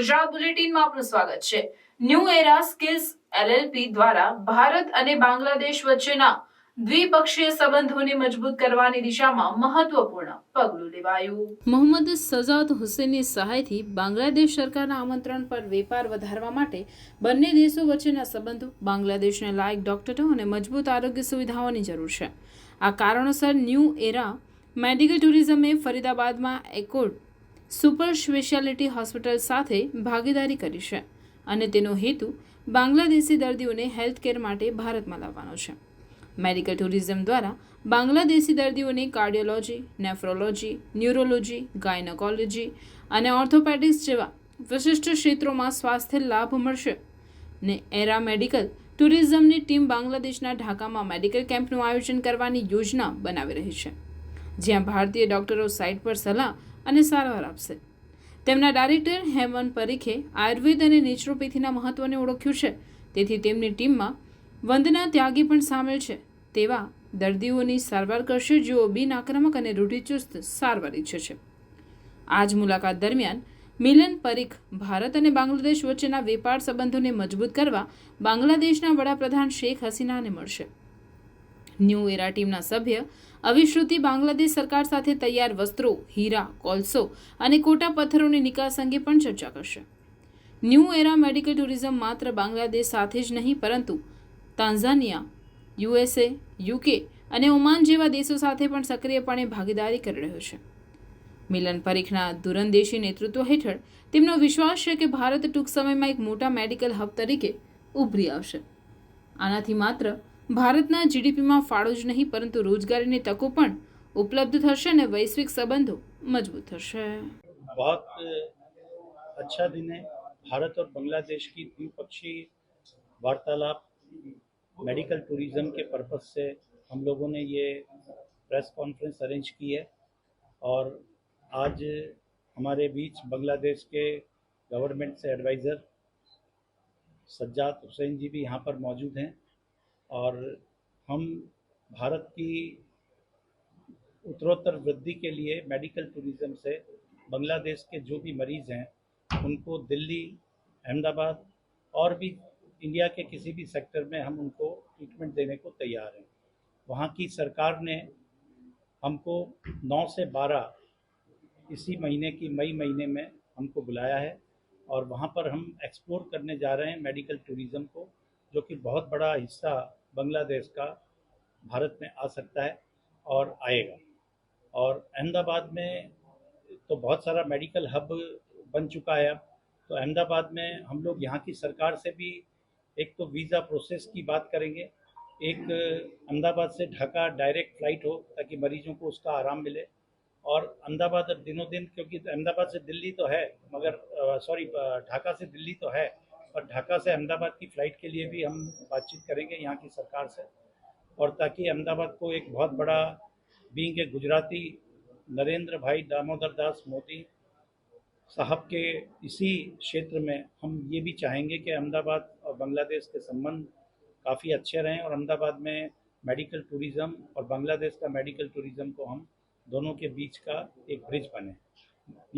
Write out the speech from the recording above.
ગુજરાત બુલેટિનમાં આપનું સ્વાગત છે ન્યૂ એરા સ્કિલ્સ એલએલપી દ્વારા ભારત અને બાંગ્લાદેશ વચ્ચેના દ્વિપક્ષીય સંબંધોને મજબૂત કરવાની દિશામાં મહત્વપૂર્ણ પગલું લેવાયું મોહમ્મદ સજાદ હુસેનની સહાયથી બાંગ્લાદેશ સરકારના આમંત્રણ પર વેપાર વધારવા માટે બંને દેશો વચ્ચેના સંબંધો બાંગ્લાદેશને લાયક ડોક્ટરો અને મજબૂત આરોગ્ય સુવિધાઓની જરૂર છે આ કારણોસર ન્યૂ એરા મેડિકલ ટુરિઝમે ફરીદાબાદમાં એકોર્ડ સુપર સ્પેશિયાલિટી હોસ્પિટલ સાથે ભાગીદારી કરી છે અને તેનો હેતુ બાંગ્લાદેશી દર્દીઓને હેલ્થકેર માટે ભારતમાં લાવવાનો છે મેડિકલ ટુરિઝમ દ્વારા બાંગ્લાદેશી દર્દીઓને કાર્ડિયોલોજી નેફ્રોલોજી ન્યુરોલોજી ગાયનોકોલોજી અને ઓર્થોપેડિક્સ જેવા વિશિષ્ટ ક્ષેત્રોમાં સ્વાસ્થ્ય લાભ મળશે ને એરા મેડિકલ ટુરિઝમની ટીમ બાંગ્લાદેશના ઢાકામાં મેડિકલ કેમ્પનું આયોજન કરવાની યોજના બનાવી રહી છે જ્યાં ભારતીય ડૉક્ટરો સાઇટ પર સલાહ અને સારવાર આપશે તેમના ડાયરેક્ટર હેમન પરીખે આયુર્વેદ અને નેચરોપેથીના મહત્વને ઓળખ્યું છે તેથી તેમની ટીમમાં વંદના ત્યાગી પણ સામેલ છે તેવા દર્દીઓની સારવાર કરશે જેઓ બિન આક્રમક અને રૂઢિચુસ્ત સારવાર ઈચ્છે છે આજ મુલાકાત દરમિયાન મિલન પરીખ ભારત અને બાંગ્લાદેશ વચ્ચેના વેપાર સંબંધોને મજબૂત કરવા બાંગ્લાદેશના વડાપ્રધાન શેખ હસીનાને મળશે ન્યૂ એરા ટીમના સભ્ય અવિશ્રુતિ બાંગ્લાદેશ સરકાર સાથે તૈયાર વસ્ત્રો હીરા કોલસો અને કોટા પથ્થરોની નિકાસ અંગે પણ ચર્ચા કરશે ન્યૂ એરા મેડિકલ ટુરિઝમ માત્ર બાંગ્લાદેશ સાથે જ નહીં પરંતુ તાન્ઝાનિયા યુએસએ યુકે અને ઓમાન જેવા દેશો સાથે પણ સક્રિયપણે ભાગીદારી કરી રહ્યો છે મિલન પરીખના દૂરંદેશી નેતૃત્વ હેઠળ તેમનો વિશ્વાસ છે કે ભારત ટૂંક સમયમાં એક મોટા મેડિકલ હબ તરીકે ઉભરી આવશે આનાથી માત્ર भारतना जीडीपी में फाड़ोज नहीं परंतु रोजगार ने तको पण उपलब्ध થશે ને વૈશ્વિક સંબંધો મજબૂત થશે બહોત અચ્છા દિને ભારત ઓર બાંગ્લાદેશ કી દ્વિપક્ષી વાર્તાલાપ મેડિકલ ટુરિઝમ કે પરપસ સે હમ લોકો ને ય પ્રેસ કોન્ફરન્સ અરેન્જ કી હે ઓર આજ હમારે બીચ બાંગ્લાદેશ કે ગવર્નમેન્ટ સે એડવાઈઝર સજ્જાદ હુસૈન જી ભી યહા પર મોજૂદ હે और हम भारत की उत्तरोत्तर वृद्धि के लिए मेडिकल टूरिज्म से बांग्लादेश के जो भी मरीज़ हैं उनको दिल्ली अहमदाबाद और भी इंडिया के किसी भी सेक्टर में हम उनको ट्रीटमेंट देने को तैयार हैं वहाँ की सरकार ने हमको 9 से 12 इसी महीने की मई महीने में हमको बुलाया है और वहाँ पर हम एक्सप्लोर करने जा रहे हैं मेडिकल टूरिज़्म को जो कि बहुत बड़ा हिस्सा बांग्लादेश का भारत में आ सकता है और आएगा और अहमदाबाद में तो बहुत सारा मेडिकल हब बन चुका है अब तो अहमदाबाद में हम लोग यहाँ की सरकार से भी एक तो वीज़ा प्रोसेस की बात करेंगे एक अहमदाबाद से ढाका डायरेक्ट फ्लाइट हो ताकि मरीजों को उसका आराम मिले और अहमदाबाद अब दिनों दिन क्योंकि अहमदाबाद से दिल्ली तो है मगर सॉरी ढाका से दिल्ली तो है और ढाका से अहमदाबाद की फ़्लाइट के लिए भी हम बातचीत करेंगे यहाँ की सरकार से और ताकि अहमदाबाद को एक बहुत बड़ा बींग के गुजराती नरेंद्र भाई दामोदर दास मोदी साहब के इसी क्षेत्र में हम ये भी चाहेंगे कि अहमदाबाद और बांग्लादेश के संबंध काफ़ी अच्छे रहें और अहमदाबाद में मेडिकल टूरिज़्म और बांग्लादेश का मेडिकल टूरिज़म को हम दोनों के बीच का एक ब्रिज बने